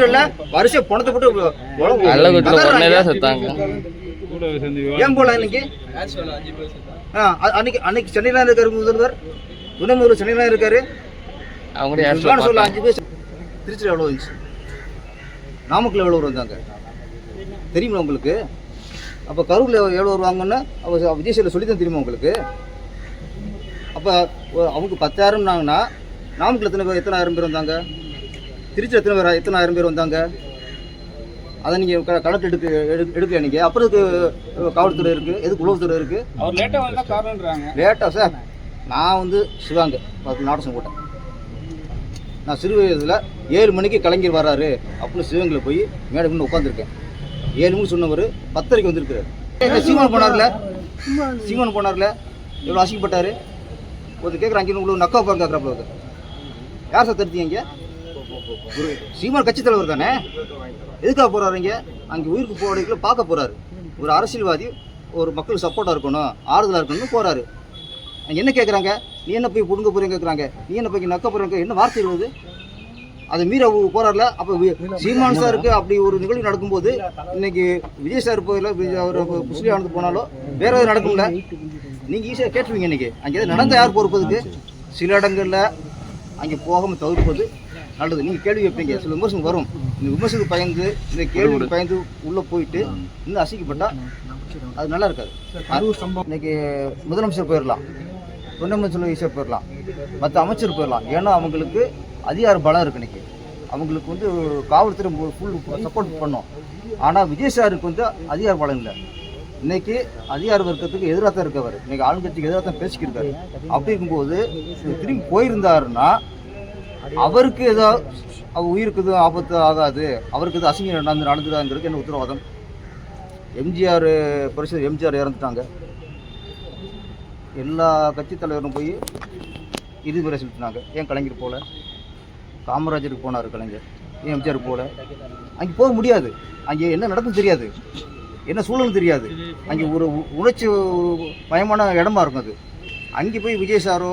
மட்டும் இல்ல வருஷம் பணத்தை போட்டு. தான் செத்தாங்க. ஏன் போல இன்னைக்கு? அன்னைக்கு அன்னைக்கு சென்னையில இருக்காரு முதல்வர். துணை முதல்வர் சென்னையில இருக்காரு. அவங்க சொல்ல அஞ்சு பேர் திருச்சியில் எவ்வளோ வந்துச்சு நாமக்கல் எவ்வளோ வந்தாங்க தெரியுமா உங்களுக்கு? அப்போ கரூரில் எவ்வளோ வருவாங்கன்னு அப்போ விஜய் சேல சொல்லி தான் தெரியுமா உங்களுக்கு? அப்போ அவங்க பத்தாயிரம்னாங்கன்னா நாமக்கல் எத்தனை பேர் எத்தனை ஆயிரம் பேர் வந்தாங்க? திருச்சியில் எத்தனை பேர் எத்தனை ஆயிரம் பேர் வந்தாங்க? அதை நீங்கள் கணக்கு எடுக்க எடு- எடுக்கல நீங்கள் அப்புறம் இதுக்கு காவல்துறை இருக்குது எதுக்கு உளவுத்துறை இருக்குது அவர் லேட்டா வந்தா காரணம்ன்றாங்க லேட்டாக சார் நான் வந்து சிவாங்க பத்து நாடகம் போட்டேன் நான் சிறு வயதில் ஏழு மணிக்கு கலைஞர் வராரு அப்படின்னு சிவங்கில் போய் மேடை முன்ன உட்காந்துருக்கேன் ஏழு மணிக்கு சொன்னவர் பத்தரைக்கு வந்திருக்கிறாரு. சீமான் போனார்ல? சீமான் போனார்ல? எவ்வளோ அசிங்கப்பட்டாரு? ஒருத்தர் கேட்குற அங்கே உள்ள நக்கா பாருங்க கேட்குறாப்புல யார் சார் தடுத்தீங்க ஒரு சீமான் கட்சி தலைவர் தானே? எதுக்காக போறாரு இங்க? அங்கே உயிருக்கு போறதுக்குள்ள பார்க்க போறாரு. ஒரு அரசியல்வாதி ஒரு மக்களுக்கு சப்போர்ட்டாக இருக்கணும் ஆறுதலாக இருக்கணும்னு அங்க என்ன கேட்குறாங்க நீ என்ன போய் புடுங்க போறீங்க கேட்குறாங்க நீ என்ன போய் நக்க போறீங்க என்ன வார்த்தை எழுது அது மீறி போறாருல? அப்போ சீமான் சாருக்கு அப்படி ஒரு நிகழ்வு நடக்கும்போது இன்னைக்கு விஜய் சார் போயில அவர் முஸ்லீம் ஆனது போனாலோ வேற எதாவது நடக்கும்ல? நீங்க ஈஸியாக கேட்டுருவீங்க இன்னைக்கு. அங்கே நடந்த யார் பொறுப்பதுக்கு சில இடங்கள்ல அங்கே போகாமல் தவிர்ப்பது நல்லது. நீங்கள் கேள்வி வைப்பீங்க. சில விமர்சனம் வரும். இந்த விமர்சனத்துக்கு பயந்து இந்த கேள்விக்கு பயந்து உள்ளே போயிட்டு இன்னும் அசிக்கப்பட்டா அது நல்லா இருக்காது. இன்னைக்கு முதலமைச்சர் போயிடலாம் துணை முதலமைச்சர் ஈஸியாக போயிடலாம் மற்ற அமைச்சர் போயிடலாம் ஏன்னா அவங்களுக்கு அதிகார பலம் இருக்கு இன்னைக்கு. அவங்களுக்கு வந்து காவல்துறை ஃபுல் சப்போர்ட் பண்ணோம். ஆனால் விஜய் சாருக்கு வந்து அதிகார பலம் இல்லை. இன்னைக்கு அதிகார வர்க்கத்துக்கு எதிராக தான் இருக்கவர். இன்னைக்கு ஆளுங்கட்சிக்கு எதிராக தான் பேசிக்கிருக்காரு அப்படி இருக்கும்போது இவர் திரும்பி போயிருந்தாருன்னா அவருக்கு ஏதோ அவர் உயிருக்கு எதுவும் ஆபத்து ஆகாது அவருக்கு எதுவும் அசிங்கம் நடந்து நடந்துதாங்கிறது என்ன உத்தரவாதம்? எம்ஜிஆர் பரிசு எம்ஜிஆர் இறந்துட்டாங்க. எல்லா கட்சி தலைவரும் போய் இறுதி வரை செலுத்தினாங்க. ஏன் கலைஞர் போல? காமராஜருக்கு போனார் கலைஞர் ஏன் எம்ஜிஆர் போல? அங்கே போக முடியாது. அங்கே என்ன நடக்கும் தெரியாது. என்ன சூழலும் தெரியாது. அங்கே ஒரு உணர்ச்சி பயமான இடமா இருக்கும் அது. அங்கே போய் விஜய் சாரோ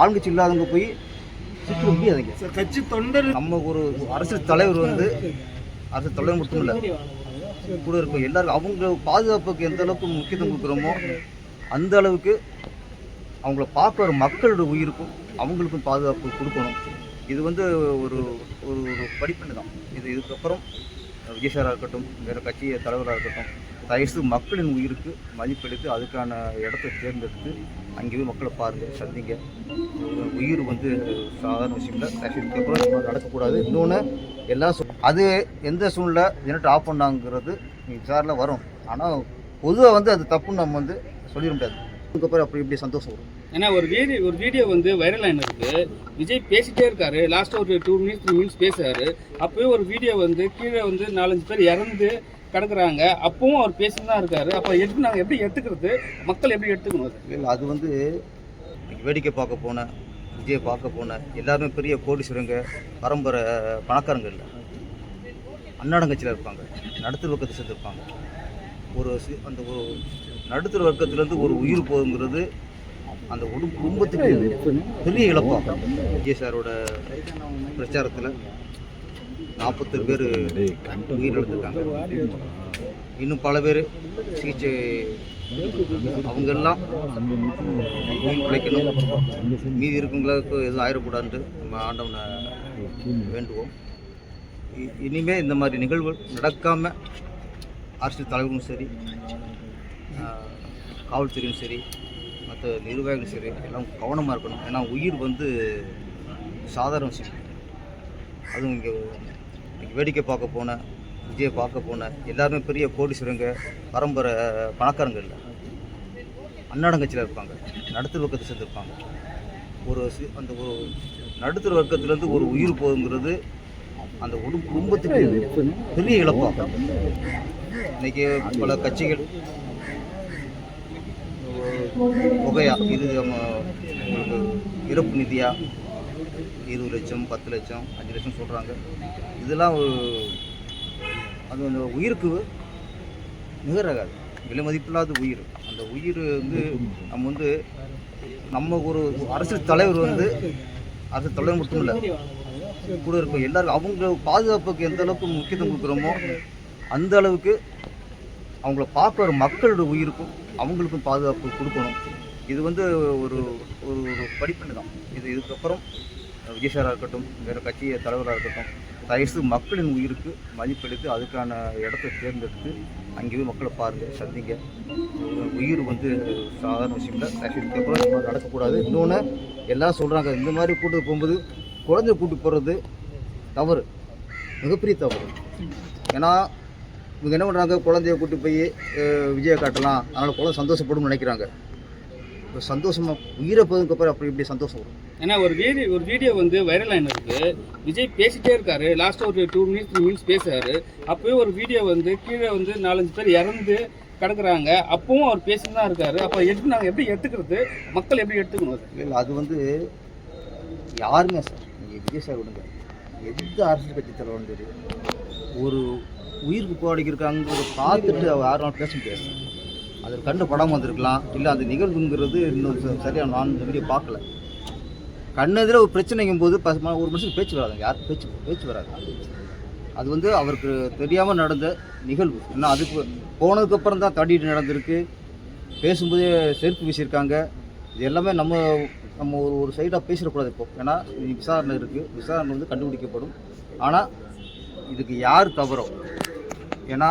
ஆளுங்கட்சி இல்லாதவங்க போய் முடியாதுங்க கட்சி தொண்டர் நம்ம ஒரு அரசியல் தலைவர் வந்து அரசியல் தலைவர் மட்டும் இல்லை கூட இருக்கும் எல்லாரும் அவங்க பாதுகாப்புக்கு எந்த அளவுக்கு முக்கியத்துவம் கொடுக்குறோமோ அந்த அளவுக்கு அவங்கள பார்க்குற மக்களோட உயிருக்கும் அவங்களுக்கும் பாதுகாப்பு கொடுக்கணும். இது வந்து ஒரு ஒரு ஒரு படிப்பெண்ணு தான். இது இதுக்கப்புறம் விஜய் சாராக இருக்கட்டும் வேறு கட்சி தலைவராக இருக்கட்டும் தயவுசெய்து மக்களின் உயிருக்கு மதிப்பெடுத்து அதுக்கான இடத்த தேர்ந்தெடுத்து அங்கே போய் மக்களை பாருங்கள் சந்திங்க. உயிர் வந்து சாதாரண விஷயம் இல்லை இந்த மாதிரி நடக்கக்கூடாது. இன்னொன்று எல்லா அது எந்த சூழ்நிலை ஜெனரேட் ஆஃப் பண்ணாங்கிறது விசாரில் வரும். ஆனால் பொதுவாக வந்து அது தப்புன்னு நம்ம வந்து சொல்லிட முடியாது. அதுக்கப்புறம் அப்படி இப்படி சந்தோஷம் வரும். ஏன்னா ஒரு வீடியோ ஒரு வீடியோ வந்து வைரல் ஆயிருக்கு விஜய் பேசிட்டே இருக்காரு. லாஸ்ட் ஒரு டூ மினிட்ஸ் த்ரீ மினிட்ஸ் பேசுறாரு. அப்பவே ஒரு வீடியோ வந்து கீழே வந்து நாலஞ்சு பேர் இறந்து கிடக்குறாங்க. அப்பவும் அவர் பேசிட்டு தான் இருக்காரு. அப்போ எடுத்து நாங்கள் எப்படி எடுத்துக்கிறது? மக்கள் எப்படி எடுத்துக்கணும்? இல்லை அது வந்து வேடிக்கை பார்க்க போனேன் விஜயை பார்க்க போனேன் எல்லாருமே பெரிய கோடீஸ்வரங்க பரம்பரை பணக்காரங்க இல்லை. அன்னாடங்கட்சியில் இருப்பாங்க. நடுத்தர வர்க்கத்தை சேர்ந்துருப்பாங்க. ஒரு அந்த ஒரு நடுத்தர வர்க்கத்துலேருந்து ஒரு உயிர் போகுங்கிறது அந்த ஒரு குடும்பத்துக்கு பெரிய இழப்பாகும் விஜய் சாரோட பிரச்சாரத்தில். நாற்பத்தி பேர் உயிரிழந்திருக்காங்க இன்னும் பல பேர் சிகிச்சை அவங்க எல்லாம் உயிர் பிழைக்கணும். மீதி இருக்கவங்களுக்கு எதுவும் ஆயிடக்கூடாதுன்ட்டு நம்ம ஆண்டவனை வேண்டுவோம். இ- இனிமே இந்த மாதிரி நிகழ்வுகள் நடக்காம அரசியல் தலைவரும் சரி காவல்துறையும் சரி மற்ற நிர்வாகிகளும் சரி எல்லாம் கவனமாக இருக்கணும். ஏன்னா உயிர் வந்து சாதாரண விஷயம். அதுவும் இங்கே இன்னைக்கு வேடிக்கை பார்க்க போனேன் விஜயை பார்க்க போனேன் எல்லாருமே பெரிய கோடீஸ்வரங்க பரம்பரை பணக்காரங்க இல்லை. அன்னாடங்கட்சியில் இருப்பாங்க நடுத்தர வர்க்கத்தை சேர்ந்துருப்பாங்க. ஒரு அந்த ஒரு நடுத்தர வர்க்கத்துலேருந்து ஒரு உயிர் போகுங்கிறது அந்த ஒரு குடும்பத்துக்கு பெரிய இழப்பாகும் இன்னைக்கு பல கட்சிகள் புகையா இது நம்ம உங்களுக்கு இறப்பு நிதியாக இருபது லட்சம் பத்து லட்சம் அஞ்சு லட்சம் சொல்கிறாங்க இதெல்லாம் அது அந்த உயிருக்கு நிகராகாது விலை மதிப்பில்லாத உயிர். அந்த உயிர் வந்து நம்ம வந்து நம்ம ஒரு அரசியல் தலைவர் வந்து அரசியல் தலைவர் மட்டும் இல்லை கூட இருக்கும் எல்லாருக்கும் அவங்க பாதுகாப்புக்கு எந்த அளவுக்கு முக்கியத்துவம் கொடுக்குறோமோ அந்த அளவுக்கு அவங்கள பார்க்குற மக்களோட உயிருக்கும் அவங்களுக்கும் பாதுகாப்பு கொடுக்கணும். இது வந்து ஒரு ஒரு ஒரு தான். இது இதுக்கப்புறம் விஜய் சாராக இருக்கட்டும் வேறு கட்சி தலைவராக இருக்கட்டும் தயவுசு மக்களின் உயிருக்கு மதிப்பெடுத்து அதுக்கான இடத்த தேர்ந்தெடுத்து அங்கே போய் மக்களை பாருங்கள் சந்திங்க. உயிர் வந்து சாதாரண விஷயம் இல்லை. இந்த மாதிரி நடக்கக்கூடாது. இன்னொன்று எல்லாம் சொல்கிறாங்க இந்த மாதிரி கூட்டு போகும்போது குழந்தைய கூட்டு போகிறது தவறு. மிகப்பெரிய தவறு. ஏன்னா இவங்க என்ன பண்ணுறாங்க குழந்தைய கூட்டி போய் விஜயை காட்டலாம். அதனால் குழந்தை சந்தோஷப்படும் நினைக்கிறாங்க. இப்போ சந்தோஷமாக உயிரை போதுக்கப்புறம் அப்புறம் அப்படி இப்படி சந்தோஷம் வரும்? ஏன்னா ஒரு வீடியோ ஒரு வீடியோ வந்து வைரல் ஆயினருக்கு விஜய் பேசிட்டே இருக்காரு. லாஸ்ட் ஒரு டூ மினிட்ஸ் த்ரீ மினிட்ஸ் பேசுறாரு. அப்போயே ஒரு வீடியோ வந்து கீழே வந்து நாலஞ்சு பேர் இறந்து கிடக்குறாங்க. அப்பவும் அவர் பேசிட்டு தான் இருக்காரு. அப்போ எடுத்து நாங்கள் எப்படி எடுத்துக்கிறது? மக்கள் எப்படி எடுத்துக்கணும்? இல்லை அது வந்து யாருமே சார்? நீங்கள் விஜய் சார் விடுங்க. எந்த அரசியல் கட்சி தலைவரும் சரி ஒரு உயிருக்கு போராடிக்கிறாங்கிறத பார்த்துட்டு அவர் யாரும் பேச முடியாது. அது கண்டு படம் வந்திருக்கலாம். இல்லை அந்த நிகழ்வுங்கிறது இன்னும் சரியாக நான் இந்த வீடியோ பார்க்கல. கண்ணெதிர ஒரு பிரச்சனைங்கும் போது ஒரு மனுஷன் பேச்சு வராதுங்க. யார் பேச்சு பேச்சு வராது. அது வந்து அவருக்கு தெரியாமல் நடந்த நிகழ்வு. ஏன்னா அதுக்கு போனதுக்கப்புறம் தான் தடிட்டு நடந்திருக்கு. பேசும்போதே செருப்பு வீசியிருக்காங்க. இது எல்லாமே நம்ம நம்ம ஒரு ஒரு சைடாக பேசிடக்கூடாது இப்போ. ஏன்னா விசாரணை இருக்குது விசாரணை வந்து கண்டுபிடிக்கப்படும். ஆனால் இதுக்கு யார் தவறோ? ஏன்னா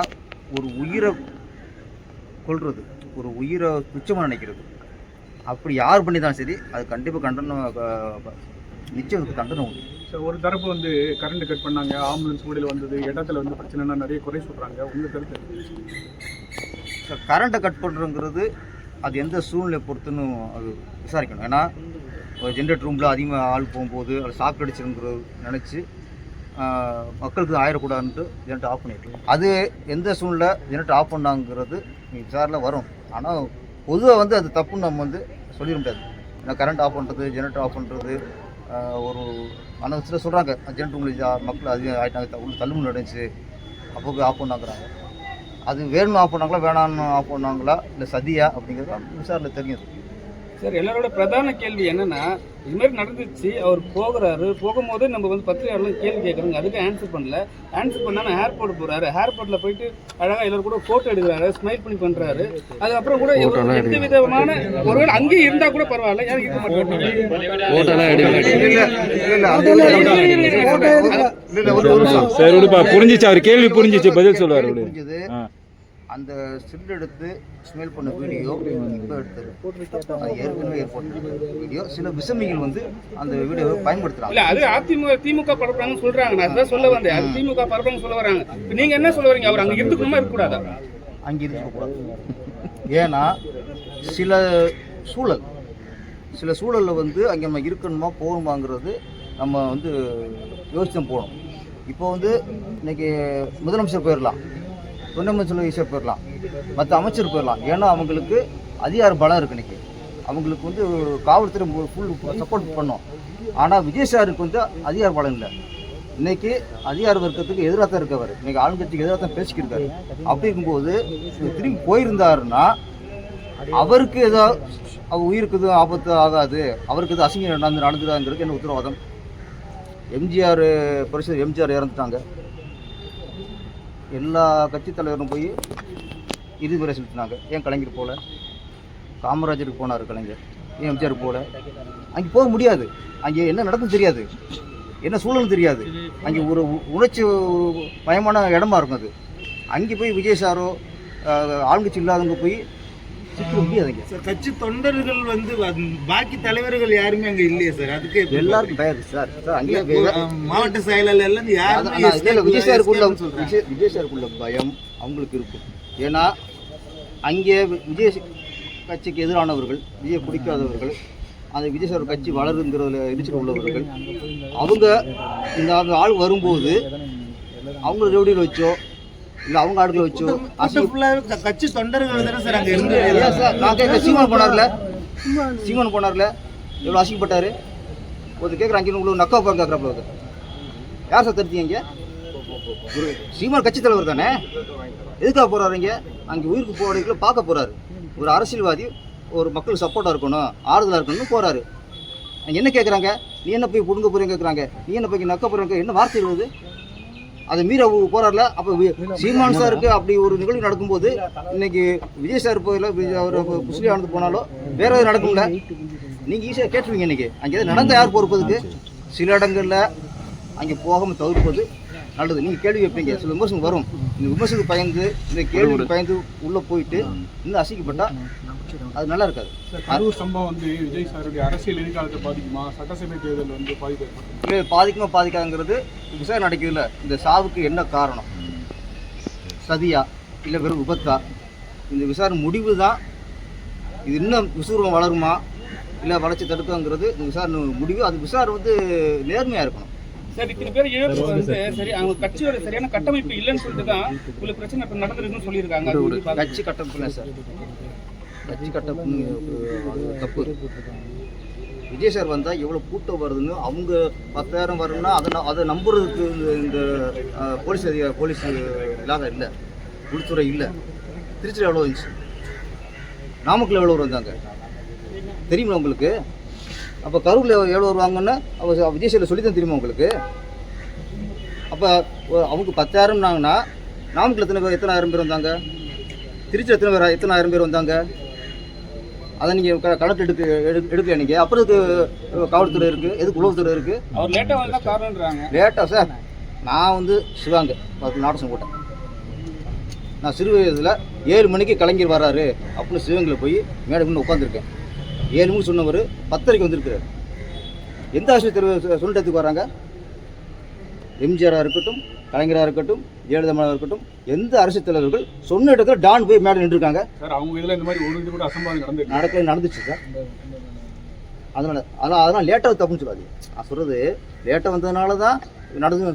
ஒரு உயிரை கொள்வது ஒரு உயிரை துச்சமாக நினைக்கிறது அப்படி யார் பண்ணிதான் சரி அது கண்டிப்பாக கண்டனம் நிச்சயம் தண்டனை உண்டு. சார் ஒரு தரப்பு வந்து கரண்ட் கட் பண்ணாங்க ஆம்புலன்ஸ் கூடையில் வந்தது இடத்துல வந்து பிரச்சனைனா நிறைய குறை சொல்றாங்க. உங்க கருத்து? கரண்ட்டை கட் பண்ணுறங்கிறது அது எந்த சூழ்நிலை பொறுத்துன்னு அது விசாரிக்கணும். ஏன்னா ஒரு ஜென்ரேட் ரூமில் அதிகமாக ஆள் போகும்போது அது ஷாக் அடிச்சிருங்கிறது நினச்சி மக்களுக்கு ஆயிடக்கூடாதுன்ட்டு ஜென்ரேட் ஆஃப் பண்ணிட்டு அது எந்த சூழ்நிலை ஜென்ரேட் ஆஃப் பண்ணாங்கிறது விசாரில் வரும். ஆனால் பொதுவாக வந்து அது தப்புன்னு நம்ம வந்து சொல்லிட முடியாது. ஏன்னா கரண்ட் ஆஃப் பண்ணுறது ஜெனரேட்டர் ஆஃப் பண்ணுறது ஒரு ஆனால் சில சொல்கிறாங்க ஜெனரேட்டர் ரூமில் மக்கள் அதிகம் ஆகிட்டாங்க உள்ள தள்ளுமுள்ள நடந்துச்சு அப்போ ஆஃப் பண்ணாங்கிறாங்க. அது வேணும்னு ஆஃப் பண்ணாங்களா வேணாம்னு ஆஃப் பண்ணாங்களா இல்லை சதியா அப்படிங்கிறது விசாரணை தெரியும் சார் எல்லாரோட பிரதான கேள்வி என்னன்னா இது மாதிரி நடந்துச்சு அவர் போகிறாரு போகும்போது நம்ம வந்து பத்திரிகையாளர்கள் கேள்வி கேட்குறாங்க. அதுக்கு ஆன்சர் பண்ணல. ஆன்சர் பண்ணாம ஏர்போர்ட் போறாரு. ஏர்போர்ட்ல போயிட்டு அழகா எல்லாரும் கூட போட்டோ எடுக்கிறாரு ஸ்மைல் பண்ணி பண்றாரு. அதுக்கப்புறம் கூட எந்த விதமான ஒருவேளை அங்கேயே இருந்தா கூட பரவாயில்ல யாரும் இருக்க மாட்டாங்க. புரிஞ்சிச்சு அவர் கேள்வி புரிஞ்சிச்சு பதில் சொல்லுவார். அந்த ஸ்டில் எடுத்து ஸ்மெல் பண்ண வீடியோ இப்போ எடுத்தது. அது ஏற்கனவே ஏற்பட்ட வீடியோ சில விசமிகள் வந்து அந்த வீடியோவை பயன்படுத்துகிறாங்க இல்ல அது அதிமுக திமுக பரப்புறாங்கன்னு சொல்றாங்க நான் அதான் சொல்ல வந்தேன். அது திமுக பரப்புறாங்க சொல்ல வராங்க. இப்ப நீங்க என்ன சொல்ல வரீங்க? அவர் அங்க இருந்துக்கணுமா இருக்கக்கூடாதா? அங்கே இருக்கக்கூடாது. ஏன்னா சில சூழல். சில சூழலில் வந்து அங்கே நம்ம இருக்கணுமா போகணுமாங்கிறது நம்ம வந்து யோசிச்சு போகணும். இப்போ வந்து இன்னைக்கு முதலமைச்சர் போயிடலாம் துணை முதலமைச்சர் ஈஸியாக போயிடலாம். மற்ற அமைச்சர் போயிடலாம். ஏன்னா அவங்களுக்கு அதிகார பலம் இருக்கு இன்னைக்கு. அவங்களுக்கு வந்து காவல்துறை ஃபுல் சப்போர்ட் பண்ணோம். ஆனால் விஜய் சாருக்கு வந்து அதிகார பலம் இல்லை. இன்னைக்கு அதிகார வர்க்கத்துக்கு எதிராக தான் இருக்கவர். இன்னைக்கு ஆளுங்கட்சிக்கு எதிராக தான் பேசிக்கிருக்காரு. அப்படி இருக்கும்போது திரும்பி போயிருந்தாருன்னா அவருக்கு ஏதாவது அவர் உயிருக்கு எதுவும் ஆபத்து ஆகாது. அவருக்கு எதுவும் அசிங்கம் நடந்து நடந்துதாங்கிறதுக்கு என்ன உத்தரவாதம்? எம்ஜிஆர் பரிசு எம்ஜிஆர் இறந்துட்டாங்க. எல்லா கட்சித் தலைவரும் போய் இறுதி வரை செலுத்தினாங்க. ஏன் கலைஞர் போல? காமராஜருக்கு போனார் கலைஞர். ஏன் எம்ஜிஆர் போல? அங்கே போக முடியாது. அங்கே என்ன நடக்கும் தெரியாது. என்ன சூழலும் தெரியாது. அங்கே ஒரு உணர்ச்சி பயமான இடமா இருக்கும் அது. அங்கே போய் விஜய் சாரோ ஆளுங்கட்சி இல்லாதவங்க போய் சார் கட்சி தொண்டர்கள் வந்து பாக்கி தலைவர்கள் யாருமே அங்க இல்லையே சார். அதுக்கு எல்லாருக்கும் பயம் இருக்கு சார் சார் அங்கே மாவட்ட செயலாளர் எல்லாம் யாருமே விஜய் சாருக்குள்ள. விஜய் சாருக்குள்ள பயம் அவங்களுக்கு இருக்கும். ஏன்னா அங்கே விஜய் கட்சிக்கு எதிரானவர்கள் விஜய் பிடிக்காதவர்கள் அந்த விஜய் சார் கட்சி வளருங்கிறதுல இடிச்சுட்டு உள்ளவர்கள் அவங்க இந்த ஆள் வரும்போது அவங்க ரவுடியில் வச்சோ இல்லை அவங்க ஆட்களை வச்சோ கூட்டம் அசிங்க ஃபுல்லாவே க- கட்சி தொண்டர்கள் தானே சார் அங்க இருந்து? ஏன் சார் நான் கேட்க சீமான் போனார்ல. சீமான் போனார்ல. எவ்வளோ அசிங்கப்பட்டாரு? ஒரு கேட்குற அங்கே உங்களுக்கு நக்கா பாருங்க கேட்குறப்ப யார் சார் தடுத்தீங்க ஒரு சீமான் கட்சி தலைவர் தானே? எதுக்காக போறாரு இங்க? அங்கே உயிருக்கு போறதுக்குள்ள பார்க்க போறாரு. ஒரு அரசியல்வாதி ஒரு மக்களுக்கு சப்போர்ட்டாக இருக்கணும் ஆறுதலாக இருக்கணும்னு போறாரு. அங்க என்ன கேட்குறாங்க நீ என்ன போய் புடுங்க போறீங்க கேட்குறாங்க நீ என்ன போய் நக்க போறீங்க என்ன வார்த்தை வருது அதை மீறி அவங்க போறாருல அப்போ சீமான் சாருக்கு அப்படி ஒரு நிகழ்வு நடக்கும்போது இன்னைக்கு விஜய் சார் போயில அவர் முஸ்லீம் ஆனது போனாலோ வேற எதுவும் நடக்கும்ல? நீங்கள் ஈஸியாக கேட்டுருவீங்க இன்னைக்கு. அங்கே எதாவது நடந்தால் யார் பொறுப்பதுக்கு? சில இடங்களில் அங்கே போகாமல் தவிர்ப்பது நல்லது. நீங்கள் கேள்வி வைப்பீங்க. சில விமர்சனம் வரும். இந்த விமர்சனத்துக்கு பயந்து இந்த கேள்விக்கு பயந்து உள்ளே போயிட்டு இன்னும் அசிக்கப்பட்டா அது நல்லா இருக்காது. கரூர் சம்பவம் வந்து விஜய் சாருடைய அரசியல் எதிர்காலத்தை பாதிக்குமா? சட்டசபை தேர்தல் வந்து இல்லை பாதிக்குமா பாதிக்காதுங்கிறது விசாரணை நடக்குதுல்ல. இந்த சாவுக்கு என்ன காரணம்? சதியா? இல்லை வெறும் விபத்தா? இந்த விசாரணை முடிவு தான் இது இன்னும் விசுவரம் வளருமா? இல்லை வளர்ச்சி தடுக்குங்கிறது இந்த விசாரணை முடிவு. அது விசாரணை வந்து நேர்மையாக இருக்கணும். சார் இத்தனை பேர் இழப்பு வந்து சரி அவங்க கட்சியோட சரியான கட்டமைப்பு இல்லைன்னு சொல்லிட்டு தான் உங்களுக்கு பிரச்சனை இப்ப நடந்திருக்குன்னு சொல்லியிருக்காங்க? கட்சி கட்டமைப்பு சார். கட்சி கட்டமைப்பு அது தப்பு விஜய் சார் வந்தால் எவ்வளோ கூட்டம் வருதுன்னு அவங்க பத்தாயிரம் வரும்னா அதை அதை நம்புறதுக்கு இந்த- இந்த போலீஸ் அதிகார போலீஸ் இல்லாத இல்லை. உள்துறை இல்லை. திருச்சியில் எவ்வளோ இருந்துச்சு? நாமக்கல் எவ்வளோ வந்தாங்க தெரியுமா உங்களுக்கு? அப்போ கரூரில் எவ்வளோ வருவாங்கன்னு அவங்க விஜய் சார் சொல்லி தான் தெரியுமா உங்களுக்கு? அப்போ அவங்க பத்தாயிரம்னாங்கன்னா நாமக்கல் எத்தனை பேர் எத்தனாயிரம் பேர் வந்தாங்க? திருச்சியில் எத்தனை பேர் எத்தனாயிரம் பேர் வந்தாங்க? அதை நீங்கள் கணக்கு எடுக்க எடு- எடுக்கல நீங்கள் அப்புறம் இதுக்கு காவல்துறை இருக்குது எதுக்கு உளவுத்துறை இருக்குது அவர் வந்தா லேட்டாக சார் நான் வந்து சிவாங்க. நாடகம் போட்டேன். நான் சிறு வயதில் ஏழு மணிக்கு கலைஞர் வராரு அப்படின்னு சிவங்கில் போய் மேடை முன்ன உட்காந்துருக்கேன் ஏழு மணிக்கு சொன்னவர் பத்தரைக்கு வந்திருக்கிறார். எந்த ஆஸ்பத்திரி சொல்லிட்டு வராங்க எம்ஜிஆராக இருக்கட்டும் கலைஞராக இருக்கட்டும் ஜெயலலிதா இருக்கட்டும் எந்த அரசியல் தலைவர்கள் சொன்ன இடத்துல டான் போய் மேடை நின்றுருக்காங்க. சார் அவங்க இதுல இந்த மாதிரி ஒரு இது கூட அசம்பாவிதம் நடந்திருக்கு. நடக்க நடந்துச்சு சார். அதனால அதனால் அதனால் லேட்டாக தப்புன்னு சொல்லாது நான் சொல்கிறது லேட்டாக வந்ததுனால தான் நடந்து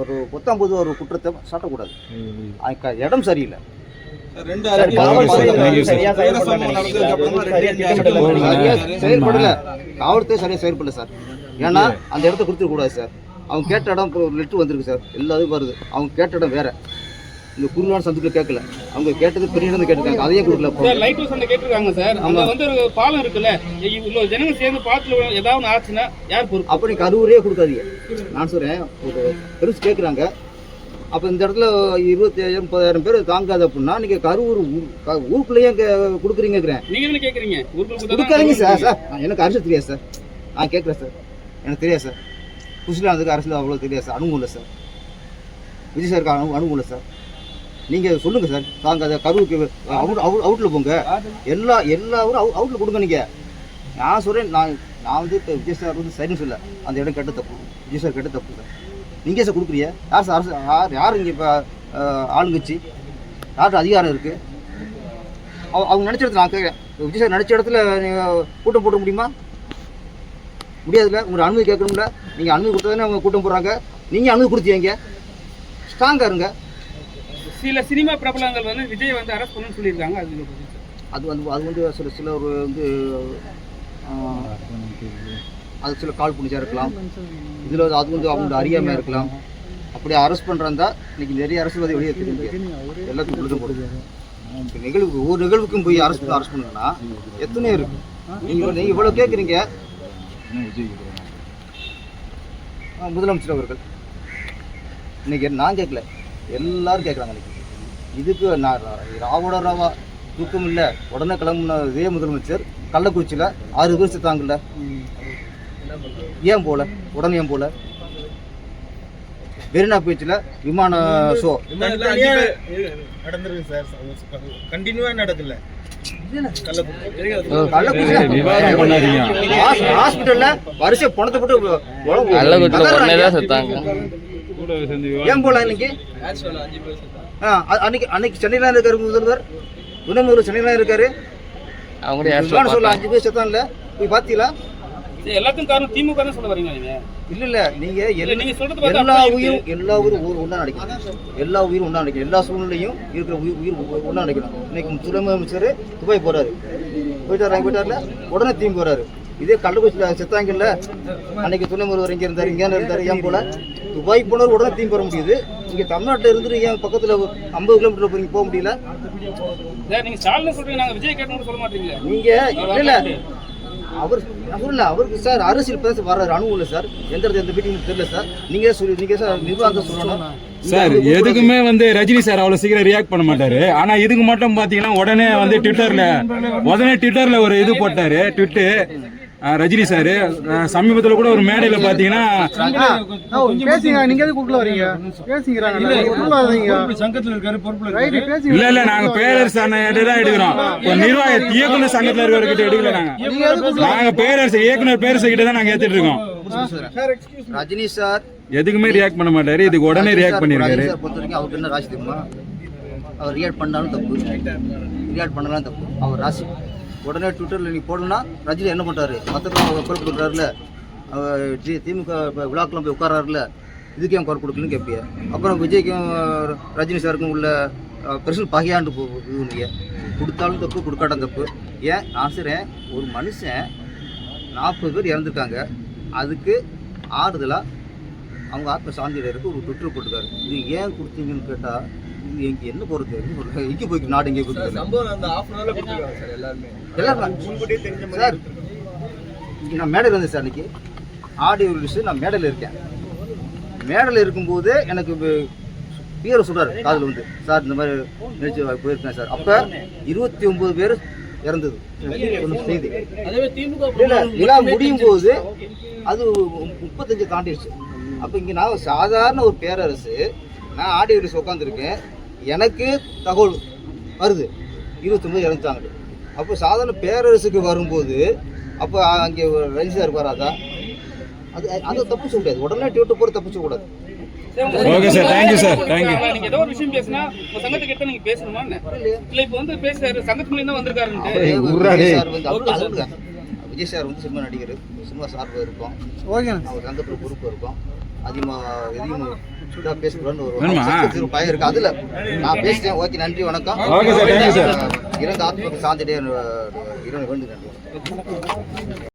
ஒரு பத்தொம்பது ஒரு குற்றத்தை சாட்டக்கூடாது. அதுக்கு இடம் சரியில்லை. அறிக்கை காவல்துறை சரியா செயல்படல. செயல்படல. செயல்படல. சார் ஏன்னா அந்த இடத்த கொடுத்துட கூடாது சார். அவங்க கேட்ட இடம் இப்போ ஒரு லெட்ரு வந்திருக்கு சார் எல்லாரும் வருது. அவங்க கேட்ட இடம் வேற. இந்த குருவான சந்துக்குள்ள கேட்கல. அவங்க கேட்டது பெரிய இடம் கேட்டிருக்காங்க. அதையும் கொடுக்கல. சார் லைட் ஹவுஸ் அந்த கேட்டிருக்காங்க சார் அங்க வந்து ஒரு பாலம் இருக்குல்ல. இவ்வளவு ஜனங்க சேர்ந்து பாலத்துல ஏதாவது ஆச்சுன்னா யார் பொறுப்பு? அப்படி கரூரே கொடுக்காதீங்க. நான் சொல்கிறேன் ஒரு பெருசு கேட்குறாங்க அப்போ இந்த இடத்துல இருபத்தி ஐயாயிரம் முப்பதாயிரம் பேர் தாங்காது அப்படின்னா நீங்கள் கரூர் ஊருக்குள்ளேயே கொடுக்குறீங்கிறேன் என்ன கேக்குறீங்க? ஊருக்கு கொடுக்காதீங்க சார் சார் எனக்கு அரசியல் தெரியாது சார் நான் கேட்குறேன் சார் எனக்கு தெரியாது சார் குஷிலானதுக்கு அரசியல் அவ்வளோ தெரியாது சார். அனுபவம் இல்லை சார். விஜய் சாருக்கு அனு அனுபவம் இல்லை சார் நீங்கள் சொல்லுங்கள் சார். தாங்காத கரூருக்கு அவுட் அவுட் அவுட்டில் போங்க. எல்லா எல்லா அவுட் அவு அவுட்டில் கொடுங்க நீங்கள் நான் சொல்கிறேன் நான் நான் வந்து இப்போ விஜய் சார் வந்து சரின்னு சொல்ல அந்த இடம் கெட்ட தப்பு. விஜய் சார் கெட்ட தப்பு சார். நீங்கள் சார் கொடுக்குறிய யார் சார் அரசு யார் யார் இங்கே இப்போ ஆளுங்கட்சி? யார்கிட்ட அதிகாரம் இருக்குது அவ அவங்க நினச்ச இடத்துல நான் கேட்குறேன் விஜய் சார் நினச்ச இடத்துல நீங்கள் கூட்டம் போட முடியுமா? முடியாதுல்ல. உங்களை அனுமதி கேட்கணும்ல. நீங்கள் அனுமதி கொடுத்ததானே அவங்க கூட்டம் போடுறாங்க. நீங்கள் அனுமதி கொடுத்தீங்க ஸ்ட்ராங்காக இருங்க. சில சினிமா பிரபலங்கள் வந்து விஜய் வந்து அரெஸ்ட் பண்ணணும்னு சொல்லியிருக்காங்க. அது? அது வந்து அது வந்து சில சில ஒரு வந்து அது சில கால் புனிச்சா இருக்கலாம். இதில் அது வந்து அவங்க அறியாமல் இருக்கலாம். அப்படி அரெஸ்ட் பண்ணுறதா இன்னைக்கு நிறைய அரசியல்வாதி வெளியே தெரியுங்க எல்லாத்துக்கும் விழுத போடுது நிகழ்வுக்கு ஒரு நிகழ்வுக்கும் போய் அரெஸ்ட் அரெஸ்ட் பண்ணுங்கன்னா எத்தனையோ இருக்கு. நீங்கள் நீங்கள் இவ்வளோ கேட்குறீங்க. முதலமைச்சர் அவர்கள். இன்னைக்கு நான் கேட்கல. எல்லாரும் கேட்குறாங்க இன்னைக்கு. இதுக்கு நான் ராவோட ராவா தூக்கம் இல்லை. உடனே கிளம்புன இதே முதலமைச்சர். கள்ளக்குறிச்சியில் ஆறு பேர் செத்தாங்கல்ல ஏன் போல? உடனே ஏன் போல? மெரினா பீச்சில் விமான ஷோ. நடந்திருக்கு சார். கண்டினியூவா நடக்கல. விவாதம் பண்ணாதீங்க ஹாஸ்பிட்டல்ல வரிசை பணத்தை போட்டு உழவு- செத்தாங்க ஏன் போல இன்னைக்கு ஆ, அன்னைக்கு அன்னைக்கு சென்னையில இருக்காரு முதல்வர் துணை முதல்வர் சென்னையில இருக்காரு அவங்க சொல்ல அஞ்சு பேர் செத்தான்ல போய் பாத்தீங்களா எல்லாத்துக்கும் காரணம் திமுக தான் சொல்ல வரீங்க நீங்க? இல்ல இல்ல. நீங்க இல்ல, எல்லா- நீங்க சொல்றது பார்த்தா எல்லா அப்படியே உயிரும் எல்லா உயிரும் ஊர் ஒன்றா நினைக்கணும். எல்லா உயிரும் ஒன்றா நினைக்கணும். எல்லா சூழ்நிலையும் இருக்கிற உயிர் உயிர் ஒன்றா நினைக்கணும். இன்னைக்கு முதலமைச்சர் துபாய் போறாரு. போயிட்டாரு போயிட்டார்ல? உடனே தீம் போறாரு. இதே கள்ளக்குறிச்சியில் செத்தாங்கல்ல அன்னைக்கு துணை முதல்வர் இங்கே இருந்தார்? இங்கே இருந்தார். ஏன் போல? துபாய் போனவர் உடனே தீம் போற முடியுது. இங்கே தமிழ்நாட்டில் இருந்துட்டு ஏன் பக்கத்தில் ஐம்பது கிலோமீட்டர் போய் போக முடியல? சார், நீங்க ஸ்டாலின் சொல்றீங்க. நாங்க விஜய் கேட்டோம்னு சொல்ல மாட்டீங்களா. நீங்க இல்ல இல்ல. அவர் நான் சொல்லல அவருக்கு சார் அரசியல் பேச வர்றாரு. அனுபவம் இல்லை சார். எந்த இடத்துல எந்த மீட்டிங் தெரியல சார். நீங்க சொல்லி நீங்க சார் நிர்வாகம் சொல்லணும். சார் எதுக்குமே வந்து ரஜினி சார் அவ்வளவு சீக்கிரம் ரியாக்ட் பண்ண மாட்டாரு. ஆனா இதுக்கு மட்டும் பாத்தீங்கன்னா உடனே வந்து ட்விட்டர்ல உடனே ட்விட்டர்ல ஒரு இது போட்டாரு. ட்விட்டு ரஜினி சார் சமீபத்துல கூட ஒரு மேடையில பேசுங்க நீங்க எதுக்கு வரீங்க? சங்கத்தில் இருக்காரு பேசுங்க. இல்ல இல்ல நாங்க பேரரசு தான் எடுக்கிறோம். ஒரு நிர்வாக இயக்குனர் சங்கத்துல இருக்கிறவர்கிட்ட எடுக்கல நாங்க. நீங்க பேரரசு இயக்குனர் பேரரசு கிட்ட தான் நாங்க ஏத்துட்டு இருக்கோம். ரஜினி சார். எதுக்குமே ரியாக்ட் பண்ண மாட்டாரு. இதுக்கு உடனே ரியாக்ட் பண்ணிருக்காரு. பொறுத்த வரைக்கும் அவருக்கு என்ன ராசி தெரியுமா? அவர் ரியாக்ட் பண்ணாலும் தப்பு. ரியாக்ட் பண்ணலாம் தப்பு. அவர் ராசி. உடனே ட்விட்டரில் நீ போடணும்னா ரஜினி என்ன பண்ணுறாரு மற்றவங்க அவங்க குரல் கொடுக்குறாருல. திமுக இப்ப விழாக்கெல்லாம் போய் உட்காராருல இதுக்கு ஏன் குரல் கொடுக்கலன்னு கேட்பிய. அப்புறம் விஜய்க்கும் ரஜினி சாருக்கும் உள்ள பெருசல் பகையாண்டு போகுது கொடுத்தாலும் தப்பு கொடுக்காட்டும் தப்பு. ஏன்? நான் ஒரு மனுஷன் நாற்பது பேர் இறந்துருக்காங்க. அதுக்கு ஆறுதலாக அவங்க ஆத்ம சாந்தியிடருக்கு ஒரு ட்விட்டர் போட்டுருக்காரு. இது ஏன் கொடுத்தீங்கன்னு கேட்டால் எங்க என்ன சொல்றது? எங்கே போய் நாடு எங்கே சம்பவம் அந்த அன் சார் எல்லாருமே. எல்லாரும் முன்கூட்டியே தெரிஞ்ச மாதிரி சார் இன்னைக்கு நான் மேடையில் இருந்தேன் சார் இன்னைக்கு ஆடியோ ரிலீஸ் நான் மேடையில் இருக்கேன். மேடையில் இருக்கும்போது எனக்கு பியர் சொல்றாரு காதில் வந்து. சார் இந்த மாதிரி நிகழ்ச்சி போயிருக்கேன் சார். அப்போ இருபத்தி ஒன்பது பேர் இறந்தது. செய்தி. விழா முடியும் போது அது முப்பத்தஞ்சு தாண்டிடுச்சு அப்போ இங்கே நான் சாதாரண ஒரு பேரரசு நான் ஆடியோ ரிலீஸ் உட்காந்துருக்கேன் எனக்கு தகவல் வருது. இருபத்தொம்பது இறந்துட்டாங்க. அப்போ சாதாரண பேரரசுக்கு வரும்போது அப்போ அங்கே ரஜினி சார் வராதா? அது அதை தப்பு சொல்ல முடியாது உடனே டியூட்டு போகிற தப்பு சொல்லக்கூடாது. Okay sir thank you sir thank you நீங்க ஏதோ ஒரு விஷயம் பேசினா உங்க சங்கத்துக்கிட்ட நீங்க பேசணுமா என்ன? இல்ல இப்ப வந்து பேசுறாரு சங்கத்துக்குள்ள தான் வந்திருக்காருன்ட்டு. விஜய் சார் வந்து அவரு- அது விடுங்க. விஜய் சார் வந்து சினிமா நடிகர் சினிமா சார்பாக இருக்கும். ஓகே அவர் சங்கத்தில் பொறுப்பு இருக்கும். அதிகமாக எதையும் இதாக பேசக்கூடாதுன்னு ஒரு பயம் இருக்கு. அதில் நான் பேசிட்டேன். ஓகே நன்றி வணக்கம். Okay sir, thank you sir. இறந்த